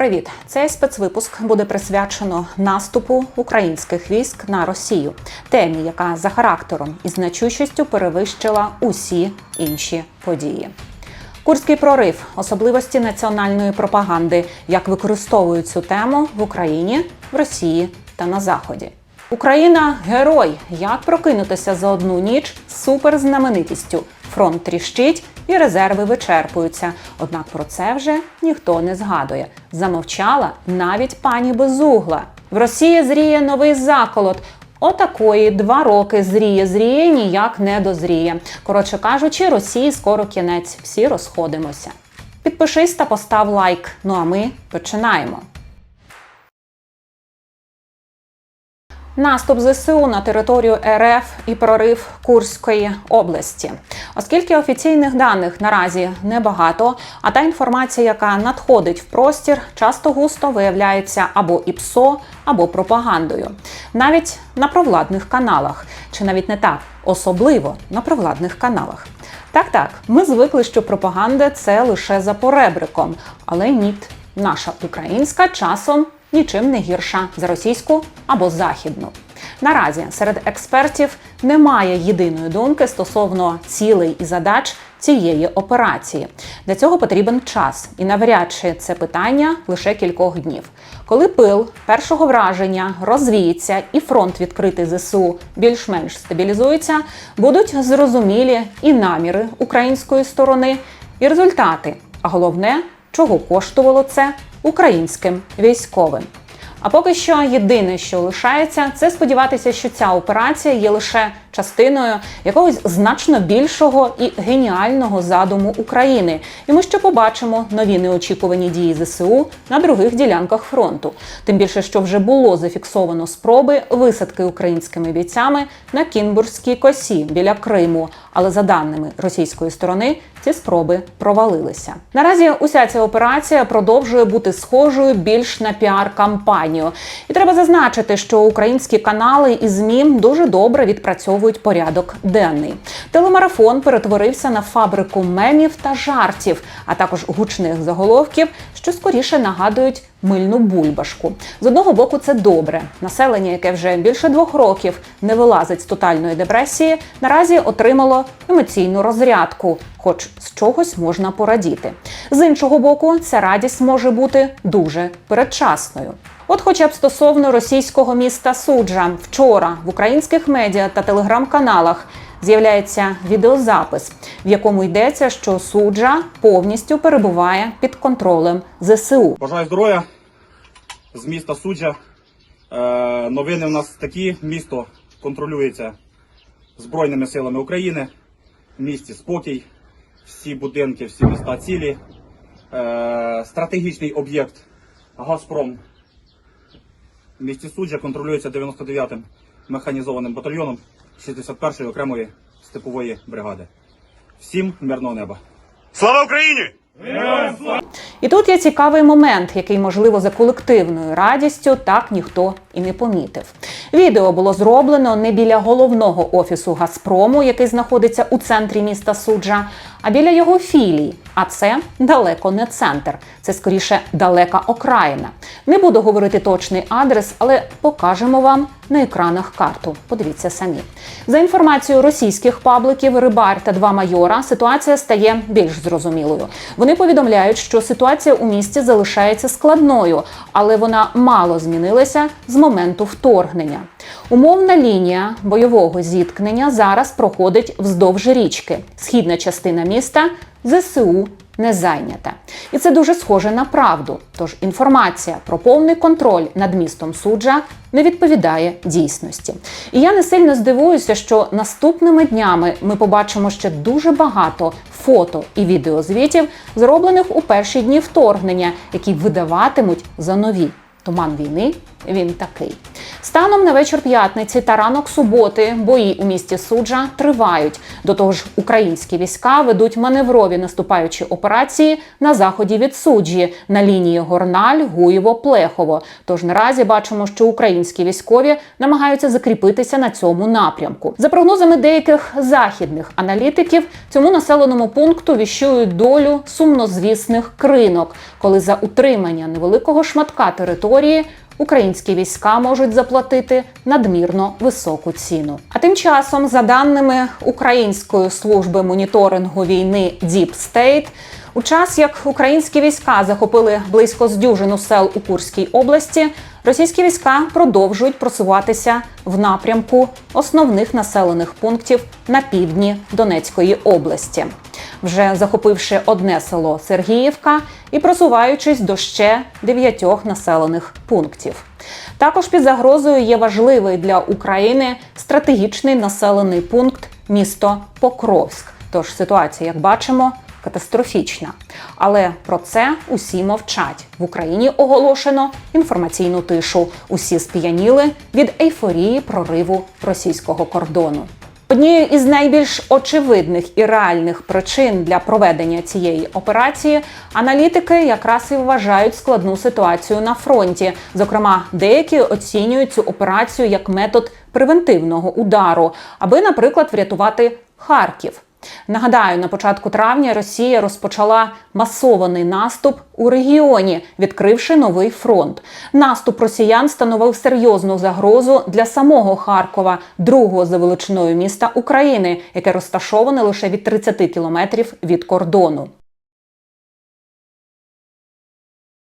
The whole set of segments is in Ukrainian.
Привіт! Цей спецвипуск буде присвячено наступу українських військ на Росію, темі, яка за характером і значущістю перевищила усі інші події. Курський прорив, особливості національної пропаганди, як використовують цю тему в Україні, в Росії та на Заході. Україна герой. Як прокинутися за одну ніч з суперзнаменитістю. Фронт тріщить і резерви вичерпуються. Однак про це вже ніхто не згадує. Замовчала навіть пані Безугла. В Росії зріє новий заколот. Отакої два роки зріє, зріє, ніяк не дозріє. Коротше кажучи, Росії скоро кінець. Всі розходимося. Підпишись та постав лайк. Ну а ми починаємо. Наступ ЗСУ на територію РФ і прорив Курської області, оскільки офіційних даних наразі небагато, а та інформація, яка надходить в простір, часто густо виявляється або ІПСО, або пропагандою, навіть на провладних каналах, чи навіть не так, особливо на провладних каналах. Так, так, ми звикли, що пропаганда це лише за поребриком, але ні, наша українська часом нічим не гірша за російську або західну. Наразі серед експертів немає єдиної думки стосовно цілей і задач цієї операції. Для цього потрібен час, і навряд чи це питання лише кількох днів. Коли пил першого враження розвіється і фронт відкритий ЗСУ більш-менш стабілізується, будуть зрозумілі і наміри української сторони, і результати. А головне, чого коштувало це українським військовим. А поки що єдине, що лишається, це сподіватися, що ця операція є лише частиною якогось значно більшого і геніального задуму України. І ми ще побачимо нові неочікувані дії ЗСУ на других ділянках фронту. Тим більше, що вже було зафіксовано спроби висадки українськими бійцями на Кінбурзькій косі біля Криму. Але за даними російської сторони, ці спроби провалилися. Наразі уся ця операція продовжує бути схожою більш на піар-кампанію. І треба зазначити, що українські канали і ЗМІ дуже добре відпрацьовують порядок денний. Телемарафон перетворився на фабрику мемів та жартів, а також гучних заголовків, що скоріше нагадують мильну бульбашку. З одного боку, це добре. Населення, яке вже більше двох років не вилазить з тотальної депресії, наразі отримало емоційну розрядку, хоч з чогось можна порадіти. З іншого боку, ця радість може бути дуже передчасною. От, хоча б стосовно російського міста Суджа, вчора в українських медіа та телеграм-каналах з'являється відеозапис, в якому йдеться, що суджа повністю перебуває під контролем ЗСУ. Бажаю здоров'я з міста Суджа. Е, новини в нас такі. Місто контролюється Збройними силами України. В місті спокій, всі будинки, всі міста цілі. Е, стратегічний об'єкт Газпром в місті Суджа контролюється 99-м механізованим батальйоном 61-ї окремої степової бригади. Всім мирного неба! Слава Україні! І тут є цікавий момент, який, можливо, за колективною радістю так ніхто і не помітив. Відео було зроблено не біля головного офісу Газпрому, який знаходиться у центрі міста Суджа, а біля його філій. А це далеко не центр, це скоріше далека окраїна. Не буду говорити точний адрес, але покажемо вам на екранах карту. Подивіться самі. За інформацією російських пабликів, рибар та два майора, ситуація стає більш зрозумілою. Вони повідомляють, що ситуація у місті залишається складною, але вона мало змінилася з моменту вторгнення. Умовна лінія бойового зіткнення зараз проходить вздовж річки. Східна частина міста ЗСУ не зайнята. І це дуже схоже на правду. Тож інформація про повний контроль над містом суджа не відповідає дійсності. І я не сильно здивуюся, що наступними днями ми побачимо ще дуже багато фото і відеозвітів, зроблених у перші дні вторгнення, які видаватимуть за нові. Туман війни він такий. Станом на вечір п'ятниці та ранок суботи бої у місті суджа тривають. До того ж, українські війська ведуть маневрові наступаючі операції на заході від суджі на лінії Горналь, Гуєво, Плехово. Тож наразі бачимо, що українські військові намагаються закріпитися на цьому напрямку. За прогнозами деяких західних аналітиків, цьому населеному пункту віщують долю сумнозвісних кринок, коли за утримання невеликого шматка території українські війська можуть заплатити надмірно високу ціну. А тим часом, за даними Української служби моніторингу війни Deep State, у час як українські війська захопили близько з дюжину сел у Курській області, російські війська продовжують просуватися в напрямку основних населених пунктів на півдні Донецької області, вже захопивши одне село Сергіївка і просуваючись до ще дев'ятьох населених пунктів. Також під загрозою є важливий для України стратегічний населений пункт місто Покровськ. Тож ситуація, як бачимо, катастрофічна. Але про це усі мовчать. В Україні оголошено інформаційну тишу. Усі сп'яніли від ейфорії прориву російського кордону. Однією із найбільш очевидних і реальних причин для проведення цієї операції аналітики якраз і вважають складну ситуацію на фронті. Зокрема, деякі оцінюють цю операцію як метод превентивного удару, аби, наприклад, врятувати Харків. Нагадаю, на початку травня Росія розпочала масований наступ у регіоні, відкривши новий фронт. Наступ росіян становив серйозну загрозу для самого Харкова, другого за величиною міста України, яке розташоване лише від 30 кілометрів від кордону.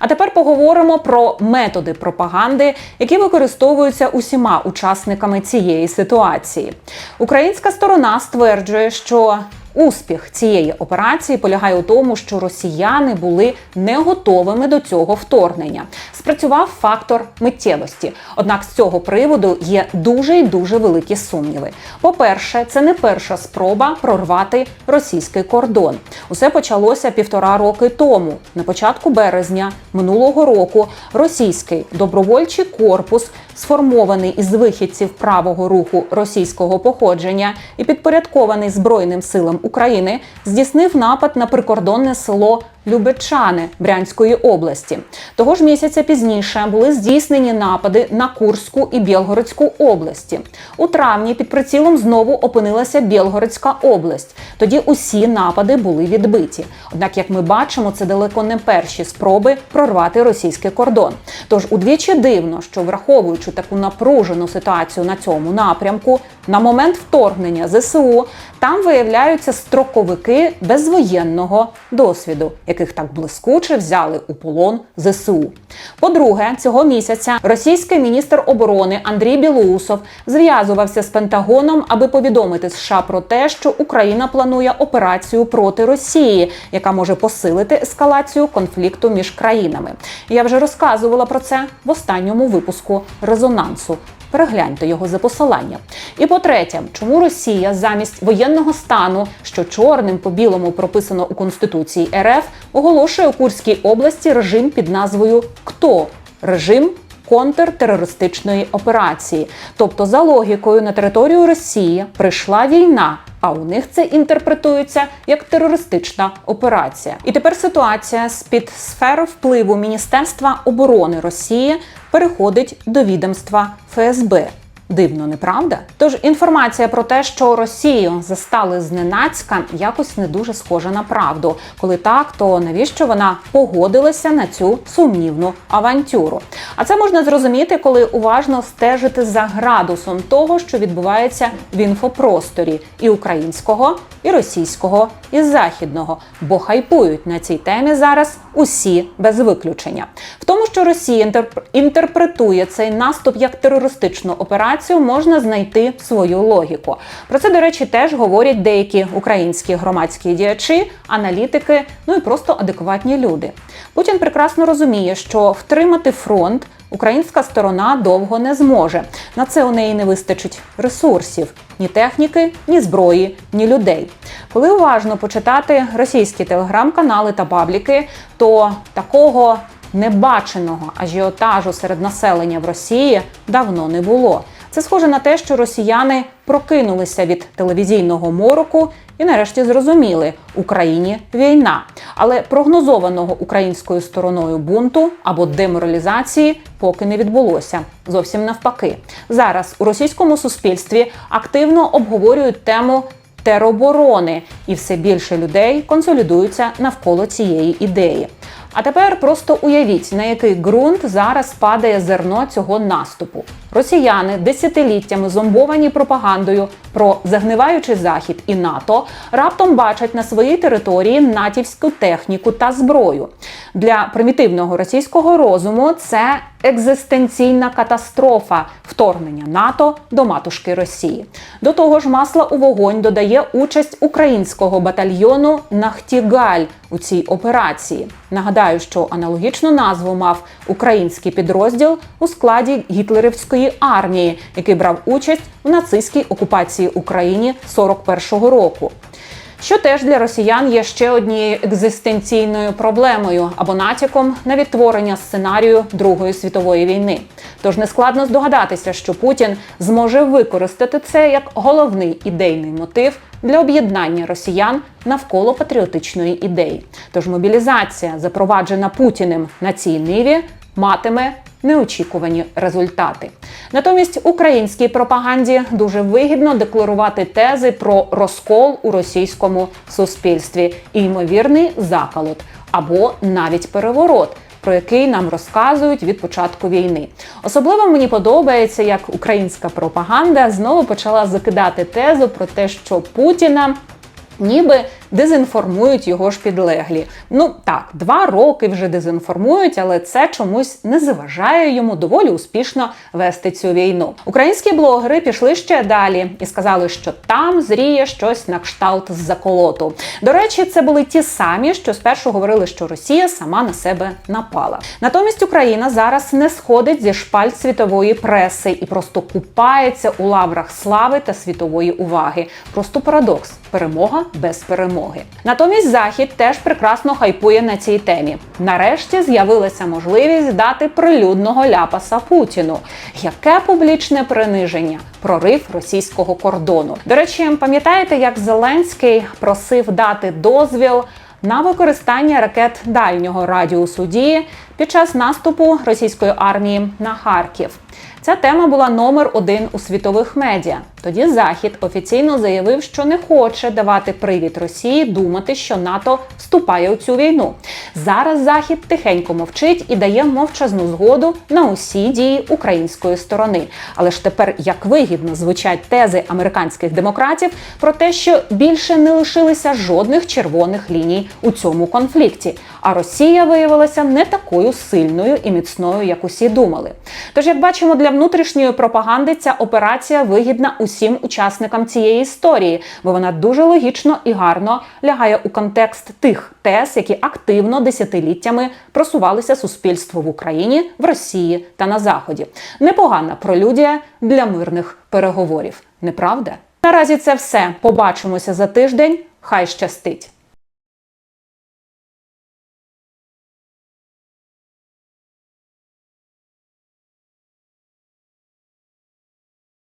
А тепер поговоримо про методи пропаганди, які використовуються усіма учасниками цієї ситуації. Українська сторона стверджує, що успіх цієї операції полягає у тому, що росіяни були не готовими до цього вторгнення. Спрацював фактор миттєвості. Однак з цього приводу є дуже і дуже великі сумніви. По-перше, це не перша спроба прорвати російський кордон. Усе почалося півтора роки тому, на початку березня минулого року. Російський добровольчий корпус, сформований із вихідців правого руху російського походження і підпорядкований Збройним силам України, здійснив напад на прикордонне село Любечани Брянської області. Того ж місяця пізніше були здійснені напади на Курську і Білгородську області. У травні під прицілом знову опинилася Білгородська область. Тоді усі напади були відбиті. Однак, як ми бачимо, це далеко не перші спроби прорвати російський кордон. Тож удвічі дивно, що враховуючи таку напружену ситуацію на цьому напрямку, на момент вторгнення ЗСУ там виявляються строковики безвоєнного досвіду, яких так блискуче взяли у полон ЗСУ. По-друге, цього місяця російський міністр оборони Андрій Білоусов зв'язувався з Пентагоном, аби повідомити США про те, що Україна планує операцію проти Росії, яка може посилити ескалацію конфлікту між країнами. Я вже розказувала про це в останньому випуску резонансу. Перегляньте його за посиланням. І по-третє, чому Росія замість воєнного стану, що чорним по білому прописано у Конституції РФ, оголошує у Курській області режим під назвою КТО режим контртерористичної операції. Тобто, за логікою, на територію Росії прийшла війна. А у них це інтерпретується як терористична операція. І тепер ситуація з під сфери впливу Міністерства оборони Росії переходить до відомства ФСБ. Дивно, не правда? Тож інформація про те, що Росію застали зненацька, якось не дуже схожа на правду. Коли так, то навіщо вона погодилася на цю сумнівну авантюру? А це можна зрозуміти, коли уважно стежити за градусом того, що відбувається в інфопросторі і українського, і російського, і західного, бо хайпують на цій темі зараз усі без виключення. В тому, що Росія інтерпретує цей наступ як терористичну операцію, можна знайти свою логіку. Про це, до речі, теж говорять деякі українські громадські діячі, аналітики, ну і просто адекватні люди. Путін прекрасно розуміє, що втримати фронт. Українська сторона довго не зможе. На це у неї не вистачить ресурсів ні техніки, ні зброї, ні людей. Коли уважно почитати російські телеграм-канали та пабліки, то такого небаченого ажіотажу серед населення в Росії давно не було. Це схоже на те, що росіяни прокинулися від телевізійного мороку і нарешті зрозуміли, Україні війна. Але прогнозованого українською стороною бунту або деморалізації поки не відбулося. Зовсім навпаки. Зараз у російському суспільстві активно обговорюють тему тероборони, і все більше людей консолідуються навколо цієї ідеї. А тепер просто уявіть, на який ґрунт зараз падає зерно цього наступу. Росіяни десятиліттями зомбовані пропагандою про загниваючий захід і НАТО раптом бачать на своїй території натівську техніку та зброю. Для примітивного російського розуму це екзистенційна катастрофа вторгнення НАТО до матушки Росії. До того ж, масла у вогонь додає участь українського батальйону Нахтігаль у цій операції. Нагадаю, що аналогічну назву мав український підрозділ у складі гітлерівської армії, який брав участь в нацистській окупації України 41-го року. Що теж для росіян є ще однією екзистенційною проблемою або натяком на відтворення сценарію Другої світової війни. Тож нескладно здогадатися, що Путін зможе використати це як головний ідейний мотив для об'єднання росіян навколо патріотичної ідеї. Тож мобілізація, запроваджена Путіним на цій ниві, матиме неочікувані результати. Натомість українській пропаганді дуже вигідно декларувати тези про розкол у російському суспільстві і ймовірний заколот або навіть переворот. Про який нам розказують від початку війни, особливо мені подобається, як українська пропаганда знову почала закидати тезу про те, що Путіна ніби дезінформують його ж підлеглі. Ну так, два роки вже дезінформують, але це чомусь не заважає йому доволі успішно вести цю війну. Українські блогери пішли ще далі і сказали, що там зріє щось на кшталт з заколоту. До речі, це були ті самі, що спершу говорили, що Росія сама на себе напала. Натомість Україна зараз не сходить зі шпальт світової преси і просто купається у лаврах слави та світової уваги. Просто парадокс перемога без перемоги. Натомість Захід теж прекрасно хайпує на цій темі. Нарешті з'явилася можливість дати прилюдного ляпаса Путіну. Яке публічне приниження, прорив російського кордону. До речі, пам'ятаєте, як Зеленський просив дати дозвіл на використання ракет дальнього радіусу дії під час наступу російської армії на Харків. Ця тема була номер один у світових медіа. Тоді Захід офіційно заявив, що не хоче давати привід Росії думати, що НАТО вступає у цю війну. Зараз Захід тихенько мовчить і дає мовчазну згоду на усі дії української сторони. Але ж тепер як вигідно звучать тези американських демократів про те, що більше не лишилися жодних червоних ліній у цьому конфлікті. А Росія виявилася не такою сильною і міцною, як усі думали. Тож, як бачимо, для внутрішньої пропаганди ця операція вигідна усім учасникам цієї історії, бо вона дуже логічно і гарно лягає у контекст тих тез, які активно десятиліттями просувалися суспільству в Україні, в Росії та на Заході. Непогана пролюдія для мирних переговорів. Неправда? Наразі це все. Побачимося за тиждень. Хай щастить!